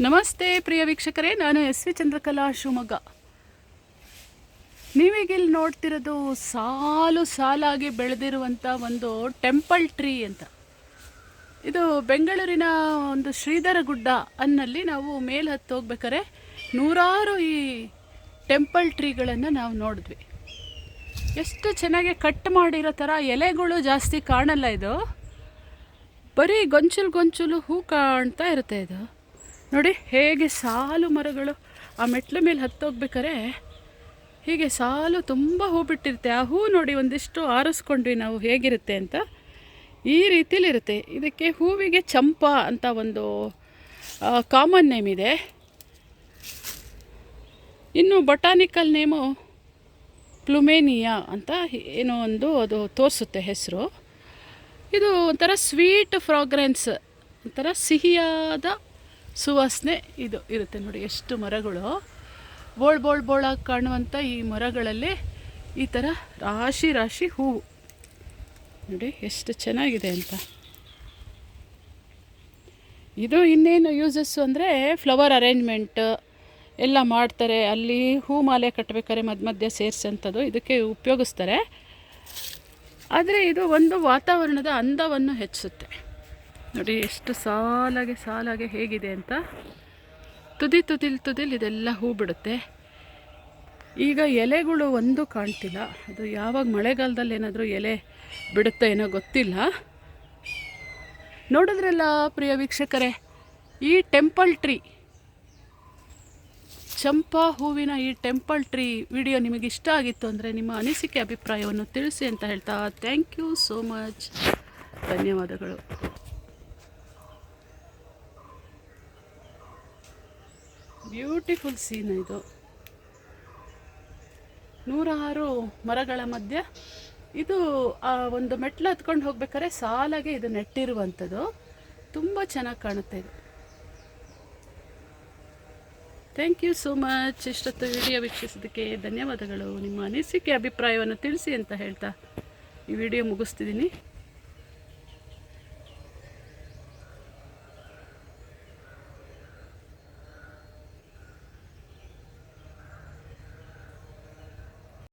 ನಮಸ್ತೆ ಪ್ರಿಯ ವೀಕ್ಷಕರೇ, ನಾನು ಎಸ್ ವಿ ಚಂದ್ರಕಲಾ ಶಿವಮೊಗ್ಗ. ನೀವೀಗಿಲ್ಲಿ ನೋಡ್ತಿರೋದು ಸಾಲು ಸಾಲಾಗಿ ಬೆಳೆದಿರುವಂಥ ಒಂದು ಟೆಂಪಲ್ ಟ್ರೀ ಅಂತ. ಇದು ಬೆಂಗಳೂರಿನ ಒಂದು ಶ್ರೀಧರ ಗುಡ್ಡ ಅನ್ನಲ್ಲಿ ನಾವು ಮೇಲೆ ಹತ್ತು ಹೋಗ್ಬೇಕಾರೆ ನೂರಾರು ಈ ಟೆಂಪಲ್ ಟ್ರೀಗಳನ್ನು ನಾವು ನೋಡಿದ್ವಿ. ಎಷ್ಟು ಚೆನ್ನಾಗಿ ಕಟ್ ಮಾಡಿರೋ ಥರ ಎಲೆಗಳು ಜಾಸ್ತಿ ಕಾಣಲ್ಲ ಇದು. ಬರೀ ಗೊಂಚಲು ಗೊಂಚಲು ಹೂ ಕಾಣ್ತಾ ಇರುತ್ತೆ ಇದು. ನೋಡಿ ಹೇಗೆ ಸಾಲು ಮರಗಳು ಆ ಮೆಟ್ಲ ಮೇಲೆ ಹತ್ತೋಗ್ಬೇಕಾರೆ ಹೀಗೆ ಸಾಲು ತುಂಬ ಹೂ ಬಿಟ್ಟಿರುತ್ತೆ. ಆ ಹೂ ನೋಡಿ ಒಂದಿಷ್ಟು ಆರಿಸ್ಕೊಂಡ್ವಿ ನಾವು ಹೇಗಿರುತ್ತೆ ಅಂತ. ಈ ರೀತಿಲಿರುತ್ತೆ. ಇದಕ್ಕೆ ಹೂವಿಗೆ ಚಂಪ ಅಂತ ಒಂದು ಕಾಮನ್ ನೇಮ್ ಇದೆ. ಇನ್ನು ಬೊಟಾನಿಕಲ್ ನೇಮು ಪ್ಲುಮೇನಿಯಾ ಅಂತ ಏನೋ ಒಂದು ಅದು ತೋರಿಸುತ್ತೆ ಹೆಸರು. ಇದು ಒಂಥರ ಸ್ವೀಟ್ ಫ್ರಾಗ್ರೆನ್ಸ್ ಒಂಥರ ಸಿಹಿಯಾದ ಸುವಾಸನೆ ಇದು ಇರುತ್ತೆ ನೋಡಿ ಎಷ್ಟು ಮರಗಳು. ಬೋಳ್ ಬೋಳ್ ಬೋಳಾಗಿ ಕಾಣುವಂಥ ಈ ಮರಗಳಲ್ಲಿ ಈ ಥರ ರಾಶಿ ರಾಶಿ ಹೂವು. ನೋಡಿ ಎಷ್ಟು ಚೆನ್ನಾಗಿದೆ ಅಂತ. ಇದು ಇನ್ನೇನು ಯೂಸಸ್ಸು ಅಂದರೆ ಫ್ಲವರ್ ಅರೇಂಜ್ಮೆಂಟ್ ಎಲ್ಲ ಮಾಡ್ತಾರೆ. ಅಲ್ಲಿ ಹೂ ಮಾಲೆ ಕಟ್ಟಬೇಕಾದ್ರೆ ಮಧ್ಯ ಮಧ್ಯೆ ಸೇರಿಸೋಂಥದ್ದು ಇದಕ್ಕೆ ಉಪಯೋಗಿಸ್ತಾರೆ. ಆದರೆ ಇದು ಒಂದು ವಾತಾವರಣದ ಅಂದವನ್ನು ಹೆಚ್ಚಿಸುತ್ತೆ. ನೋಡಿ, ಎಷ್ಟು ಸಾಲಾಗೆ ಸಾಲಾಗೆ ಹೇಗಿದೆ ಅಂತ. ತುದಿ ತುದಿಲ್ ತುದಿಲ್ ಇದೆಲ್ಲ ಹೂ ಬಿಡುತ್ತೆ. ಈಗ ಎಲೆಗಳು ಒಂದು ಕಾಣ್ತಿಲ್ಲ. ಅದು ಯಾವಾಗ ಮಳೆಗಾಲದಲ್ಲಿ ಏನಾದರೂ ಎಲೆ ಬಿಡುತ್ತೆ ಏನೋ ಗೊತ್ತಿಲ್ಲ. ನೋಡಿದ್ರಲ್ಲ ಪ್ರಿಯ ವೀಕ್ಷಕರೇ, ಈ ಟೆಂಪಲ್ ಟ್ರೀ, ಚಂಪಾ ಹೂವಿನ ಈ ಟೆಂಪಲ್ ಟ್ರೀ ವಿಡಿಯೋ ನಿಮಗೆ ಇಷ್ಟ ಆಗಿತ್ತು ಅಂದರೆ ನಿಮ್ಮ ಅನಿಸಿಕೆ, ಅಭಿಪ್ರಾಯವನ್ನು ತಿಳಿಸಿ ಅಂತ ಹೇಳ್ತಾ ಥ್ಯಾಂಕ್ ಯು ಸೋ ಮಚ್ ಧನ್ಯವಾದಗಳು. ಬ್ಯೂಟಿಫುಲ್ ಸೀನ್ ಇದು. ನೂರಾರು ಮರಗಳ ಮಧ್ಯೆ ಇದು ಒಂದು ಮೆಟ್ಲು ಹತ್ಕೊಂಡು ಹೋಗ್ಬೇಕಾದ್ರೆ ಸಾಲಾಗೆ ಇದು ನೆಟ್ಟಿರುವಂಥದ್ದು. ತುಂಬ ಚೆನ್ನಾಗಿ ಕಾಣುತ್ತೆ ಇದು. ಥ್ಯಾಂಕ್ ಯು ಸೋ ಮಚ್ ಇಷ್ಟೊತ್ತು ವಿಡಿಯೋ ವೀಕ್ಷಿಸೋದಕ್ಕೆ ಧನ್ಯವಾದಗಳು. ನಿಮ್ಮ ಅನಿಸಿಕೆ, ಅಭಿಪ್ರಾಯವನ್ನು ತಿಳಿಸಿ ಅಂತ ಹೇಳ್ತಾ ಈ ವಿಡಿಯೋ ಮುಗಿಸ್ತಿದ್ದೀನಿ.